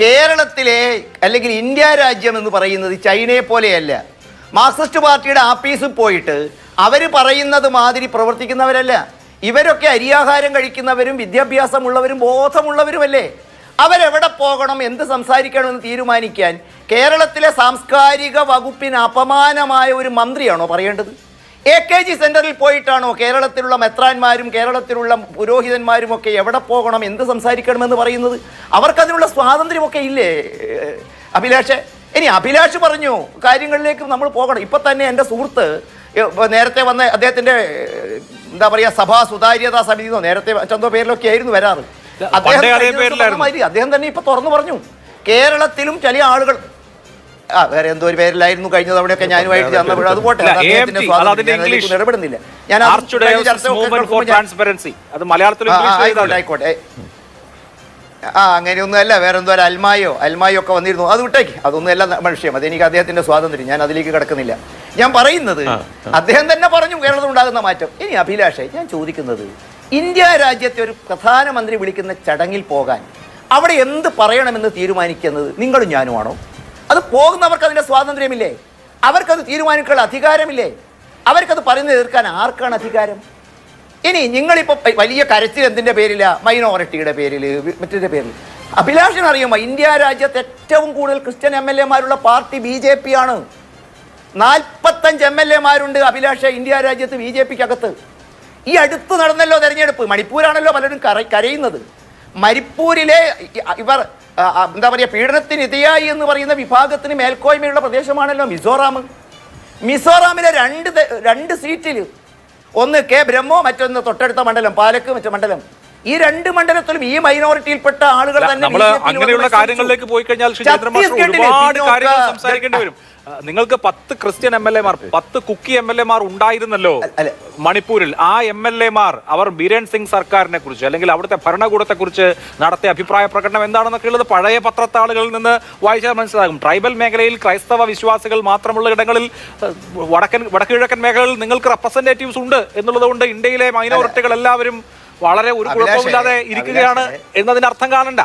കേരളത്തിലെ അല്ലെങ്കിൽ ഇന്ത്യ രാജ്യം എന്ന് പറയുന്നത് ചൈനയെ പോലെയല്ല. മാർക്സിസ്റ്റ് പാർട്ടിയുടെ ആഫീസിൽ പോയിട്ട് അവർ പറയുന്നത് മാതിരി പ്രവർത്തിക്കുന്നവരല്ല. ഇവരൊക്കെ അരിയാഹാരം കഴിക്കുന്നവരും വിദ്യാഭ്യാസമുള്ളവരും ബോധമുള്ളവരുമല്ലേ? അവരെവിടെ പോകണം എന്ത് സംസാരിക്കണമെന്ന് തീരുമാനിക്കാൻ കേരളത്തിലെ സാംസ്കാരിക വകുപ്പിന് അപമാനമായ ഒരു മന്ത്രിയാണോ പറയേണ്ടത്? എ കെ ജി സെന്ററിൽ പോയിട്ടാണോ കേരളത്തിലുള്ള മെത്രാന്മാരും കേരളത്തിലുള്ള പുരോഹിതന്മാരും ഒക്കെ എവിടെ പോകണം എന്ത് സംസാരിക്കണമെന്ന് പറയുന്നത്? അവർക്കതിനുള്ള സ്വാതന്ത്ര്യമൊക്കെ ഇല്ലേ അഭിലാഷ്? ഇനി അഭിലാഷ് പറഞ്ഞു കാര്യങ്ങളിലേക്ക് നമ്മൾ പോകണം. ഇപ്പം തന്നെ എന്റെ സുഹൃത്ത് നേരത്തെ വന്ന അദ്ദേഹത്തിന്റെ എന്താ പറയുക സഭാ സുതാര്യതാ സമിതി എന്നോ നേരത്തെ ചന്തോ പേരിലൊക്കെ ആയിരുന്നു വരാറ്. അദ്ദേഹം. അദ്ദേഹം തന്നെ ഇപ്പം തുറന്നു പറഞ്ഞു. കേരളത്തിലും ചില ആളുകൾ ആ വേറെ എന്തോ ഒരു പേരിലായിരുന്നു കഴിഞ്ഞ തവണയൊക്കെ ഞാനുമായിട്ട് ചെന്നപ്പോൾ അത് പോട്ടെ. ഇടപെടുന്നില്ല. ഞാൻ ആയിക്കോട്ടെ ആ അങ്ങനെയൊന്നും അല്ല വേറെ എന്തോ ഒരു അൽമായോ അൽമായോ ഒക്കെ വന്നിരുന്നു. അത് വിട്ടേക്ക്. അതൊന്നും അല്ല മനുഷ്യം. അതെനിക്ക് അദ്ദേഹത്തിന്റെ സ്വാതന്ത്ര്യം. ഞാൻ അതിലേക്ക് കിടക്കുന്നില്ല. ഞാൻ പറയുന്നത് അദ്ദേഹം തന്നെ പറഞ്ഞു കേരളത്തിൽ ഉണ്ടാകുന്ന മാറ്റം. ഇനി അഭിലാഷേ ഞാൻ ചോദിക്കുന്നത് ഇന്ത്യ രാജ്യത്തെ ഒരു പ്രധാനമന്ത്രി വിളിക്കുന്ന ചടങ്ങിൽ പോകാൻ അവിടെ എന്ത് പറയണമെന്ന് തീരുമാനിക്കുന്നത് നിങ്ങളും ഞാനുമാണോ? അത് പോകുന്നവർക്ക് അതിന്റെ സ്വാതന്ത്ര്യമില്ലേ? അവർക്കത് തീരുമാനിക്കാനുള്ള അധികാരമില്ലേ? അവർക്കത് പറയുന്നത് എതിർക്കാൻ ആർക്കാണ് അധികാരം? ഇനി നിങ്ങളിപ്പോൾ വലിയ കരച്ചിൽ എന്തിന്റെ പേരില? മൈനോറിറ്റിയുടെ പേരിൽ മറ്റേ പേരിൽ അഭിലാഷൻ അറിയുമോ ഇന്ത്യ രാജ്യത്ത് ഏറ്റവും കൂടുതൽ ക്രിസ്ത്യൻ എം എൽ എമാരുള്ള പാർട്ടി ബി ജെ പി ആണ് നാൽപ്പത്തഞ്ച് എം എൽ എമാരുണ്ട് അഭിലാഷ ഇന്ത്യ രാജ്യത്ത് ബി ജെ പിക്ക് അകത്ത് ഈ അടുത്ത് നടന്നല്ലോ തെരഞ്ഞെടുപ്പ്. മണിപ്പൂരാണല്ലോ പലരും കര കരയുന്നത്. മരിപ്പൂരിലെ ഇവർ എന്താ പറയുക പീഡനത്തിന് ഇരയായി എന്ന് പറയുന്ന വിഭാഗത്തിന് മേൽക്കോയ്മയുള്ള പ്രദേശമാണല്ലോ മിസോറാം. മിസോറാമിലെ രണ്ട് രണ്ട് സീറ്റിൽ ഒന്ന് കെ ബ്രഹ്മോ മറ്റൊന്ന് തൊട്ടടുത്ത മണ്ഡലം പാലക്ക് മറ്റു മണ്ഡലം. ഈ രണ്ട് മണ്ഡലത്തിലും ഈ മൈനോറിറ്റിയിൽപ്പെട്ട ആളുകൾ തന്നെ അങ്ങനെയുള്ള കാര്യങ്ങളിലേക്ക് പോയി കഴിഞ്ഞാൽ ഒരുപാട് കാര്യങ്ങൾ സംസാരിക്കേണ്ടി വരും. ആ, നിങ്ങൾക്ക് പത്ത് ക്രിസ്ത്യൻ എം എൽ എമാർ പത്ത് കുക്കി എം എൽ എമാർ ഉണ്ടായിരുന്നല്ലോ മണിപ്പൂരിൽ. ആ എം എൽ എമാർ അവർ ബീരൻ സിംഗ് സർക്കാരിനെ കുറിച്ച് അല്ലെങ്കിൽ അവിടുത്തെ ഭരണകൂടത്തെ കുറിച്ച് നടത്തിയ അഭിപ്രായ പ്രകടനം എന്താണെന്നൊക്കെ ഉള്ളത് പഴയ പത്രത്താളുകളിൽ നിന്ന് വായിച്ചാൽ മനസ്സിലാകും. ട്രൈബൽ മേഖലയിൽ ക്രൈസ്തവ വിശ്വാസികൾ മാത്രമുള്ള ഇടങ്ങളിൽ വടക്കൻ വടക്കുകിഴക്കൻ മേഖലയിൽ നിങ്ങൾക്ക് റെപ്രസെന്റേറ്റീവ്സ് ഉണ്ട് എന്നുള്ളതുകൊണ്ട് ഇന്ത്യയിലെ മൈനോറിറ്റികൾ എല്ലാവരും വളരെ ഒരു കുഴപ്പമില്ലാതെ ഇരിക്കുകയാണ്. എന്നതിന് അർത്ഥം കാണണ്ട.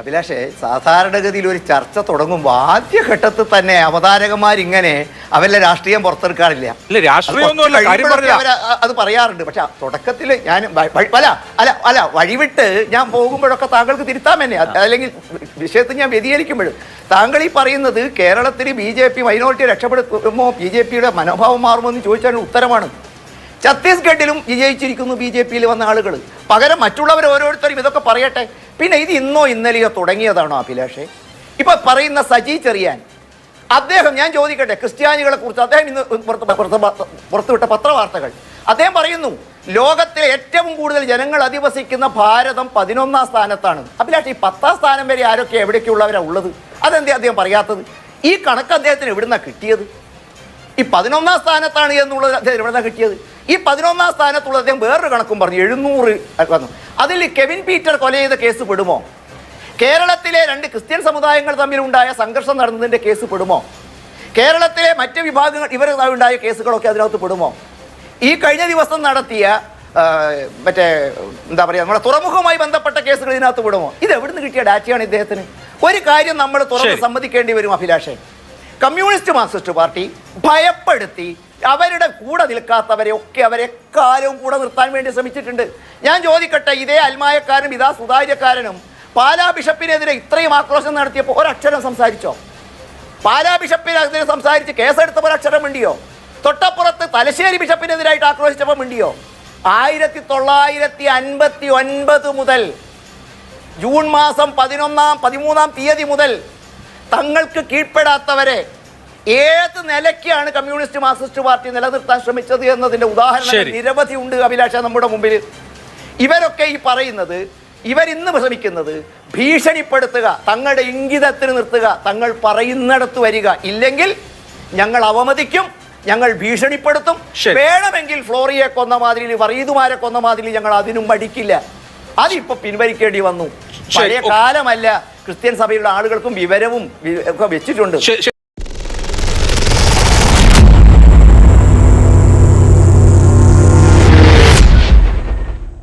അഭിലാഷേ സാധാരണഗതിയിൽ ഒരു ചർച്ച തുടങ്ങുമ്പോൾ ആദ്യഘട്ടത്തിൽ തന്നെ അവതാരകന്മാരിങ്ങനെ അവരുടെ രാഷ്ട്രീയം പുറത്തെടുക്കാറില്ല. അത് പറയാറുണ്ട്. പക്ഷെ തുടക്കത്തിൽ ഞാൻ അല്ല അല്ല അല്ല വഴിവിട്ട് ഞാൻ പോകുമ്പോഴൊക്കെ താങ്കൾക്ക് തിരുത്താൻ തന്നെ അല്ലെങ്കിൽ വിഷയത്തിൽ ഞാൻ വ്യതിചരിക്കുമ്പോഴും താങ്കൾ ഈ പറയുന്നത് കേരളത്തിൽ ബി ജെ പി മൈനോറിറ്റി രക്ഷപ്പെടുത്തുമോ ബി ജെ പിയുടെ മനോഭാവം മാറുമോ എന്ന് ചോദിച്ചാൽ ഉത്തരമാണ്. ഛത്തീസ്ഗഡിലും വിജയിച്ചിരിക്കുന്നു ബി ജെ പിയിൽ വന്ന ആളുകൾ പകരം മറ്റുള്ളവർ ഓരോരുത്തരും ഇതൊക്കെ പറയട്ടെ. പിന്നെ ഇത് ഇന്നോ ഇന്നലെയോ തുടങ്ങിയതാണോ അഭിലാഷേ? ഇപ്പൊ പറയുന്ന സജി ചെറിയാൻ അദ്ദേഹം ഞാൻ ചോദിക്കട്ടെ ക്രിസ്ത്യാനികളെ കുറിച്ച് അദ്ദേഹം ഇന്ന് പുറത്ത് പുറത്ത് പുറത്തുവിട്ട പത്രവാർത്തകൾ. അദ്ദേഹം പറയുന്നു ലോകത്തിലെ ഏറ്റവും കൂടുതൽ ജനങ്ങൾ അധിവസിക്കുന്ന ഭാരതം പതിനൊന്നാം സ്ഥാനത്താണ്. അഭിലാഷ് ഈ പത്താം സ്ഥാനം വരെ ആരൊക്കെ എവിടേക്കുള്ളവരാണ് ഉള്ളത്? അതെന്തേ അദ്ദേഹം പറയാത്തത്? ഈ കണക്ക് അദ്ദേഹത്തിന് എവിടുന്നാണ് കിട്ടിയത്? ഈ പതിനൊന്നാം സ്ഥാനത്താണ് എന്നുള്ളത് അദ്ദേഹം എവിടെന്നാണ് കിട്ടിയത്? ഈ പതിനൊന്നാം സ്ഥാനത്തുള്ള അദ്ദേഹം വേറൊരു കണക്കും പറഞ്ഞു എഴുന്നൂറ് വന്നു. അതിൽ കെവിൻ പീറ്റർ കൊല ചെയ്ത കേസ് പെടുമോ? കേരളത്തിലെ രണ്ട് ക്രിസ്ത്യൻ സമുദായങ്ങൾ തമ്മിലുണ്ടായ സംഘർഷം നടന്നതിന്റെ കേസ് പെടുമോ? കേരളത്തിലെ മറ്റ് വിഭാഗങ്ങൾ ഇവർ ഉണ്ടായ കേസുകളൊക്കെ അതിനകത്ത് പെടുമോ? ഈ കഴിഞ്ഞ ദിവസം നടത്തിയ മറ്റേ എന്താ പറയുക നമ്മുടെ തുറമുഖവുമായി ബന്ധപ്പെട്ട കേസുകൾ ഇതിനകത്ത് വിടുമോ ഇത് എവിടുന്ന് കിട്ടിയ ഡാറ്റയാണ് ഇദ്ദേഹത്തിന്? ഒരു കാര്യം നമ്മൾ തുറന്ന് സമ്മതിക്കേണ്ടി വരും അഭിലാഷേ. കമ്മ്യൂണിസ്റ്റ് മാർക്സിസ്റ്റ് പാർട്ടി ഭയപ്പെടുത്തി അവരുടെ കൂടെ നിൽക്കാത്തവരെ ഒക്കെ അവരെ കാലവും കൂടെ നിർത്താൻ വേണ്ടി ശ്രമിച്ചിട്ടുണ്ട്. ഞാൻ ചോദിക്കട്ടെ ഇതേ അൽമായക്കാരനും ഇതാ സുതാര്യക്കാരനും പാലാ ബിഷപ്പിനെതിരെ ഇത്രയും ആക്രോശം നടത്തിയപ്പോൾ ഒരക്ഷരം സംസാരിച്ചോ? പാലാ ബിഷപ്പിനെതിരെ സംസാരിച്ച് കേസെടുത്തപ്പോൾ ഒരക്ഷരം മിണ്ടിയോ? തൊട്ടപ്പുറത്ത് തലശ്ശേരി ബിഷപ്പിനെതിരായിട്ട് ആക്രോശിച്ചപ്പോൾ മിണ്ടിയോ? ആയിരത്തി തൊള്ളായിരത്തി അൻപത്തി ഒൻപത് മുതൽ ജൂൺ മാസം പതിനൊന്നാം പതിമൂന്നാം തീയതി മുതൽ തങ്ങൾക്ക് കീഴ്പ്പെടാത്തവരെ ഏത് നിലയ്ക്കാണ് കമ്മ്യൂണിസ്റ്റ് മാർക്സിസ്റ്റ് പാർട്ടി നിലനിർത്താൻ ശ്രമിച്ചത് എന്നതിന്റെ ഉദാഹരണം നിരവധി ഉണ്ട് അഭിലാഷ നമ്മുടെ മുമ്പിൽ. ഇവരൊക്കെ ഈ പറയുന്നത് ഇവരിന്ന് ശ്രമിക്കുന്നത് ഭീഷണിപ്പെടുത്തുക തങ്ങളുടെ ഇംഗിതത്തിന് നിർത്തുക തങ്ങൾ പറയുന്നിടത്ത് വരിക. ഇല്ലെങ്കിൽ ഞങ്ങൾ അവമതിക്കും ഞങ്ങൾ ഭീഷണിപ്പെടുത്തും. വേണമെങ്കിൽ ഫ്ലോറിയെ കൊന്ന മാതിരി വറീതുമാരെ കൊന്ന മാതിരി ഞങ്ങൾ അതിനും പഠിക്കില്ല അതിപ്പോ പിൻവലിക്കേണ്ടി വന്നു. പഴയ കാലമല്ല ക്രിസ്ത്യൻ സഭയിലുള്ള ആളുകൾക്കും വിവരവും ഒക്കെ വെച്ചിട്ടുണ്ട്.